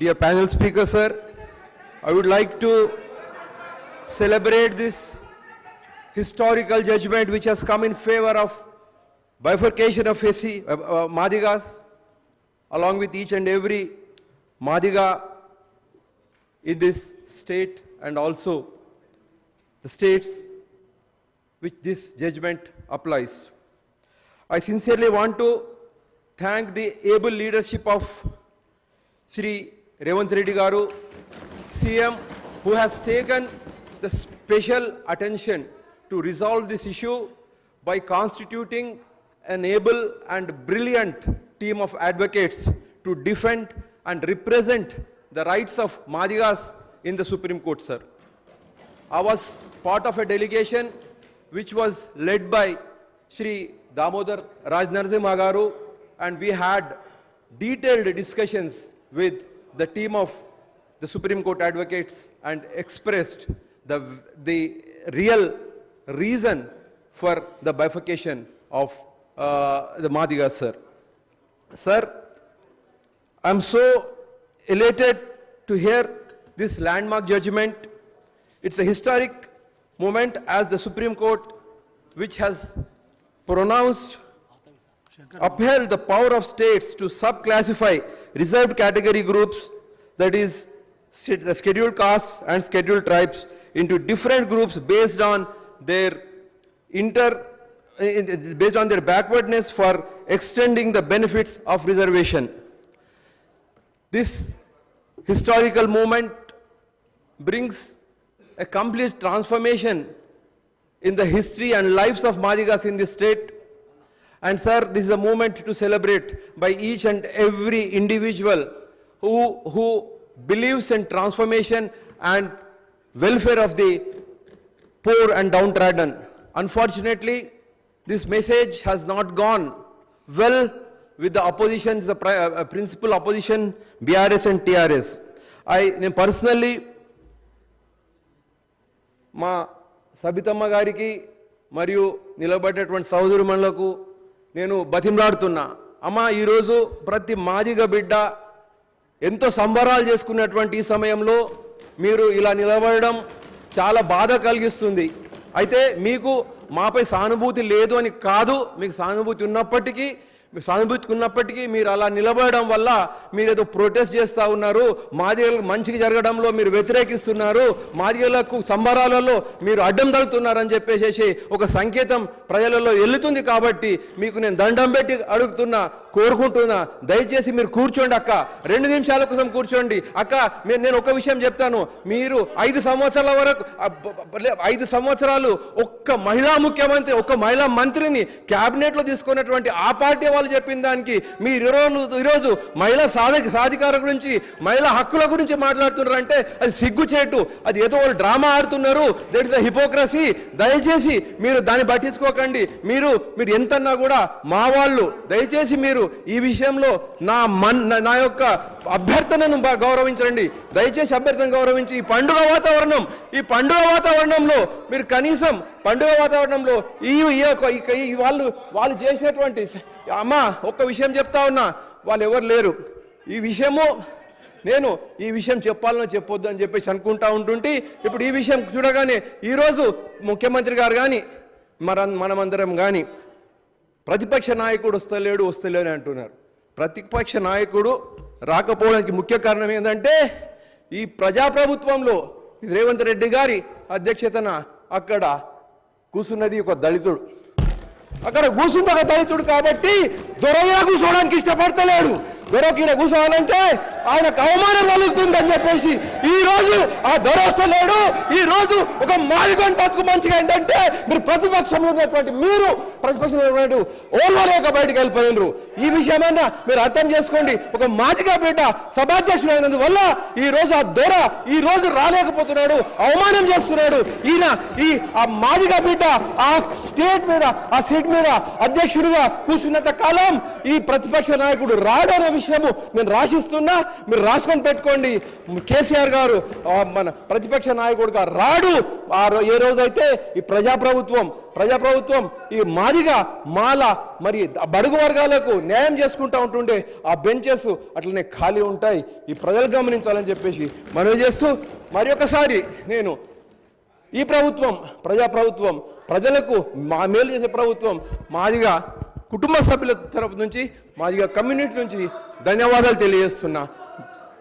Dear panel speaker, sir, I would like to celebrate this historical judgment which has come in favor of bifurcation of SC, uh, uh, Madigas, along with each and every Madiga in this state and also the states which this judgment applies. I sincerely want to thank the able leadership of Sri Revant Reddy Garu, CM, who has taken the special attention to resolve this issue by constituting an able and brilliant team of advocates to defend and represent the rights of Madigas in the Supreme Court, sir. I was part of a delegation which was led by Sri Damodar Rajnarzima Garu and we had detailed discussions with the team of the Supreme Court advocates and expressed the, the real reason for the bifurcation of uh, the Madigas, sir. Sir, I'm so elated to hear this landmark judgment. It's a historic moment as the Supreme Court, which has pronounced, upheld the power of states to subclassify reserved category groups, that is, the scheduled castes and scheduled tribes, into different groups based on their inter, in- in- based on their backwardness for extending the benefits of reservation. This historical moment brings a complete transformation in the history and lives of Madigas in this state. And sir, this is a moment to celebrate by each and every individual who, who believes in transformation and welfare of the poor and downtrodden. Unfortunately, this message has not gone well with the opposition, the pri- uh, uh, principal opposition, BRS and TRS. I personally మా సబితమ్మ గారికి మరియు నిలబడినటువంటి సహోదరుమణులకు నేను బతిమలాడుతున్నా. అమ్మ ఈరోజు ప్రతి మాదిగ బిడ్డ ఎంతో సంబరాలు చేసుకున్నటువంటి ఈ సమయంలో మీరు ఇలా నిలబడడం చాలా బాధ కలిగిస్తుంది. అయితే మీకు మాపై సానుభూతి లేదు అని కాదు. మీకు సానుభూతి ఉన్నప్పటికీ సానుభూతికి ఉన్నప్పటికీ మీరు అలా నిలబడడం వల్ల మీరు ఏదో ప్రొటెస్ట్ చేస్తూ ఉన్నారు మాదిగలకు మంచిగా జరగడంలో మీరు వ్యతిరేకిస్తున్నారు మాదిగలకు సంబరాలలో మీరు అడ్డం తగులుతున్నారని చెప్పేసి ఒక సంకేతం ప్రజలలో వెళ్తుంది కాబట్టి మీకు నేను దండం పెట్టి అడుగుతున్నా కోరుకుంటున్నా. దయచేసి మీరు కూర్చోండి అక్క. రెండు నిమిషాల కోసం కూర్చోండి. అక్క నేను నేను ఒక విషయం చెప్తాను. మీరు ఐదు సంవత్సరాల వరకు ఐదు సంవత్సరాలు ఒక్క మహిళా ముఖ్యమంత్రి ఒక్క మహిళా మంత్రిని క్యాబినెట్లో తీసుకున్నటువంటి ఆ పార్టీ వాళ్ళు చెప్పిన దానికి మీరు ఈరోజు ఈరోజు మహిళా సాధక సాధికార గురించి మహిళా హక్కుల గురించి మాట్లాడుతున్నారంటే అది సిగ్గుచేటు. అది ఏదో వాళ్ళు డ్రామా ఆడుతున్నారు. దట్ ఇస్ ద హిపోక్రసీ దయచేసి మీరు దాన్ని పట్టించుకోకండి. మీరు మీరు ఎంతన్నా కూడా మా వాళ్ళు దయచేసి మీరు ఈ విషయంలో నా మన్ నా- యొక్క అభ్యర్థనను గౌరవించండి దయచేసి అభ్యర్థన గౌరవించి ఈ పండుగ వాతావరణం ఈ పండుగ వాతావరణంలో మీరు కనీసం పండుగ వాతావరణంలో ఈ ఈ యొక్క- ఈ వాళ్ళు వాళ్ళు చేసినటువంటి అమ్మ ఒక్క విషయం చెప్తా ఉన్నా వాళ్ళు ఎవరు లేరు. ఈ విషయము నేను ఈ విషయం చెప్పాలని చెప్పొద్దు అని చెప్పేసి అనుకుంటా ఉంటుంటే. ఇప్పుడు ఈ విషయం చూడగానే ఈరోజు ముఖ్యమంత్రి గారు కానీ మన మనమందరం కానీ ప్రతిపక్ష నాయకుడు వస్తలేడు వస్తలేడు అంటున్నారు. ప్రతిపక్ష నాయకుడు రాకపోవడానికి ముఖ్య కారణం ఏంటంటే ఈ ప్రజాప్రభుత్వంలో రేవంత్ రెడ్డి గారి అధ్యక్షతన అక్కడ కూసున్నది ఒక దళితుడు. అక్కడ కూసుంది ఒక దళితుడు కాబట్టి దొరగా కూర్చోవడానికి ఇష్టపడతలేడు. దొరకీడ కూర్చోవాలంటే ఆయనకు అవమానం కలుగుతుందని చెప్పేసి ఈ రోజు ఆ దొర వస్తలేడు ఈ రోజు ఒక మాదిగోని బతుకు మంచిగా ఏంటంటే మీరు ప్రతిపక్షంలో ఉన్నటువంటి మీరు ప్రతిపక్షంలో ఉన్నటువంటి ఓర్వలేక బయటకు వెళ్ళిపోయినరు. ఈ విషయమైనా మీరు అర్థం చేసుకోండి. ఒక మాదిగా బిడ్డ సభాధ్యక్షుడు అయినందువల్ల ఈ రోజు ఆ దొర ఈ రోజు రాలేకపోతున్నాడు అవమానం చేస్తున్నాడు. ఈయన ఈ ఆ మాదిగా బిడ్డ ఆ స్టేట్ మీద ఆ సీట్ మీద అధ్యక్షుడిగా కూర్చున్నంత కాలం ఈ ప్రతిపక్ష నాయకుడు రాడు అనే విషయము నేను రాసిస్తున్నా. మీరు రాసుకొని పెట్టుకోండి. కేసీఆర్ గారు మన ప్రతిపక్ష నాయకుడుగా రాడు ఆ ఏ రోజైతే ఈ ప్రజాప్రభుత్వం ప్రజాప్రభుత్వం ఈ మాదిగా మాల మరి బడుగు వర్గాలకు న్యాయం చేసుకుంటా ఉంటుండే ఆ బెంచెస్ అట్లనే ఖాళీ ఉంటాయి. ఈ ప్రజలు గమనించాలని చెప్పేసి మనవి చేస్తూ మరి ఒకసారి నేను ఈ ప్రభుత్వం ప్రజాప్రభుత్వం ప్రజలకు మా మేలు చేసే ప్రభుత్వం మాదిగా కుటుంబ సభ్యుల తరపు నుంచి మాదిగా కమ్యూనిటీ నుంచి ధన్యవాదాలు తెలియజేస్తున్నా.